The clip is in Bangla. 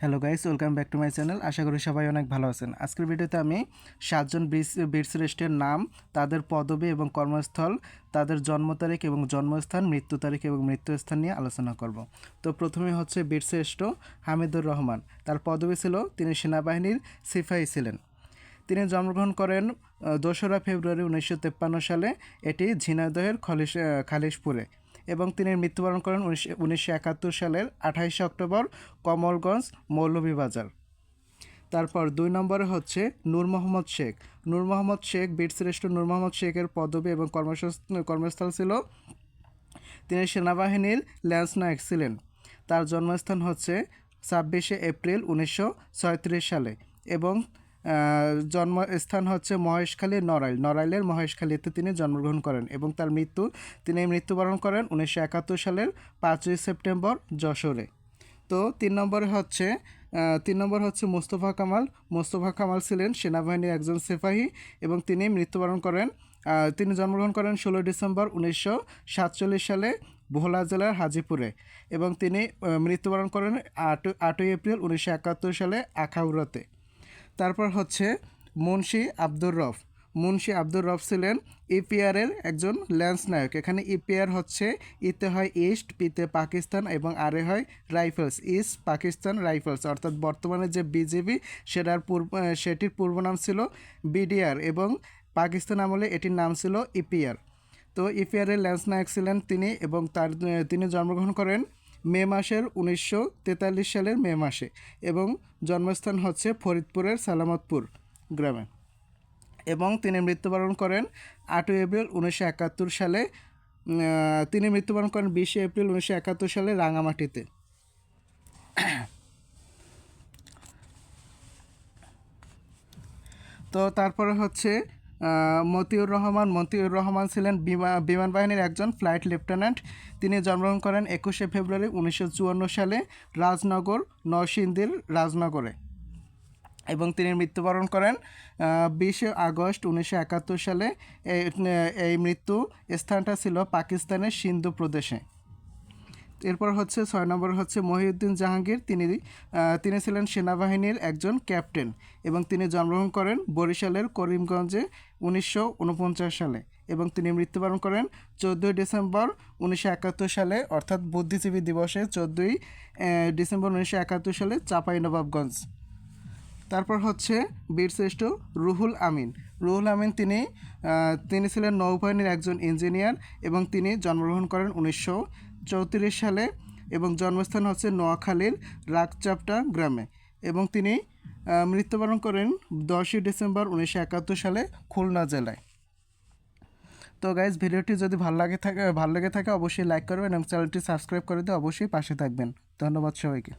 Hello guys, welcome back to my channel. আশা করি সবাই অনেক ভালো আছেন। আজকের ভিডিওতে আমি সাতজন বীর বীরশ্রেষ্ঠের নাম, তাদের পদবি এবং কর্মস্থল, তাদের জন্ম তারিখ এবং জন্মস্থান, মৃত্যু তারিখ এবং মৃত্যুস্থান নিয়ে আলোচনা করব। তো প্রথমে হচ্ছে বীরশ্রেষ্ঠ হামিদুর রহমান। তার পদবি ছিল, তিনি সেনাবাহিনীর সিপাহী ছিলেন। তিনি জন্মগ্রহণ করেন দোসরা ফেব্রুয়ারি উনিশশো সালে। এটি ঝিনাইদহের খলিশ খালিশপুরে। এবং তিনি মৃত্যুবরণ করেন উনিশশো একাত্তর সালের আঠাইশে অক্টোবর কমলগঞ্জ মৌলভীবাজার। তারপর দুই নম্বরে হচ্ছে নূর মোহাম্মদ শেখ। নূর মোহাম্মদ শেখ বীরশ্রেষ্ঠ নূর মোহাম্মদ শেখের পদবি এবং কর্মসংস্থান কর্মস্থল ছিল। তিনি সেনাবাহিনীর ল্যান্স নায়ক ছিলেন। তার জন্মস্থান হচ্ছে ছাব্বিশে এপ্রিল উনিশশো সালে এবং জন্মস্থান হচ্ছে মহেশখালী নড়াইল। নড়াইলের মহেশখালীতে তিনি জন্মগ্রহণ করেন এবং তার মৃত্যু, তিনি মৃত্যুবরণ করেন উনিশশো একাত্তর সালের পাঁচই সেপ্টেম্বর যশোরে। তো তিন নম্বরে হচ্ছে তিন নম্বর হচ্ছে মোস্তফা কামাল। মোস্তফা কামাল ছিলেন সেনাবাহিনীর একজন সিপাহী এবং তিনি মৃত্যুবরণ করেন তিনি জন্মগ্রহণ করেন ষোলোই ডিসেম্বর উনিশশো সাতচল্লিশ সালে ভোলা জেলার হাজিপুরে এবং তিনি মৃত্যুবরণ করেন আট, আটই এপ্রিল উনিশশো একাত্তর সালে আখাউড়াতে। তারপর হচ্ছে মুন্সি আব্দুর রফ। মুন্সি আব্দুর রফ ছিলেন ইপিআরের একজন ল্যান্স নায়ক। এখানে ইপিআর হচ্ছে ইতে হয় ইস্ট, পিতে পাকিস্তান এবং আরে হয় রাইফেলস। East, Pakistan, rifles. অর্থাৎ বর্তমানে যে বিজেপি, সেটার পূর্ব, সেটির পূর্ব নাম ছিল বিডিআর এবং পাকিস্তান আমলে এটির নাম ছিল ইপিআর। তো ইপিআরের ল্যান্স নায়ক ছিলেন তিনি এবং তার, তিনি জন্মগ্রহণ করেন মে মাসের উনিশশো তেতাল্লিশ সালের মে মাসে এবং জন্মস্থান হচ্ছে ফরিদপুরের সালামতপুর গ্রামে। এবং তিনি মৃত্যুবরণ করেন আটই এপ্রিল উনিশশো একাত্তর সালে তিনি মৃত্যুবরণ করেন বিশে এপ্রিল উনিশশো একাত্তর সালে রাঙামাটিতে। তো তারপরে হচ্ছে মতিউর রহমান মতিউর রহমান ছিলেন বিমা, বিমান বাহিনীর একজন ফ্লাইট লেফটেন্যান্ট। তিনি জন্মগ্রহণ করেন একুশে ফেব্রুয়ারি উনিশশো চুয়ান্ন সালে রাজনগর, নরসিংদীর রাজনগরে এবং তিনি মৃত্যুবরণ করেন বিশে আগস্ট উনিশশো একাত্তর সালে। এই মৃত্যু স্থানটা ছিল পাকিস্তানের সিন্ধু প্রদেশে। এরপর হচ্ছে ছয় নম্বর হচ্ছে মহিউদ্দিন জাহাঙ্গীর। তিনি তিনি ছিলেন সেনাবাহিনীর একজন ক্যাপ্টেন এবং তিনি জন্মগ্রহণ করেন বরিশালের করিমগঞ্জে উনিশশো উনপঞ্চাশ সালে এবং তিনি মৃত্যুবরণ করেন চোদ্দোই ডিসেম্বর উনিশশো একাত্তর সালে, অর্থাৎ বুদ্ধিজীবী দিবসে চোদ্দোই ডিসেম্বর উনিশশো একাত্তর সালে চাঁপাইনবাবগঞ্জ তারপর হচ্ছে বীরশ্রেষ্ঠ রুহুল আমিন। রুহুল আমিন তিনি তিনি ছিলেন নৌবাহিনীর একজন ইঞ্জিনিয়ার এবং তিনি জন্মগ্রহণ করেন উনিশশো চৌত্রিশ সালে এবং জন্মস্থান হচ্ছে নোয়াখালীর রাগচাপটা গ্রামে এবং তিনি মৃত্যুবরণ করেন দশই ডিসেম্বর উনিশশো একাত্তর সালে খুলনা জেলায়। তো গাইজ ভিডিওটি যদি ভালো লাগে থাকে, ভালো লেগে থাকে অবশ্যই লাইক করবেন এবং চ্যানেলটি সাবস্ক্রাইব করে দিয়ে অবশ্যই পাশে থাকবেন। ধন্যবাদ সবাইকে।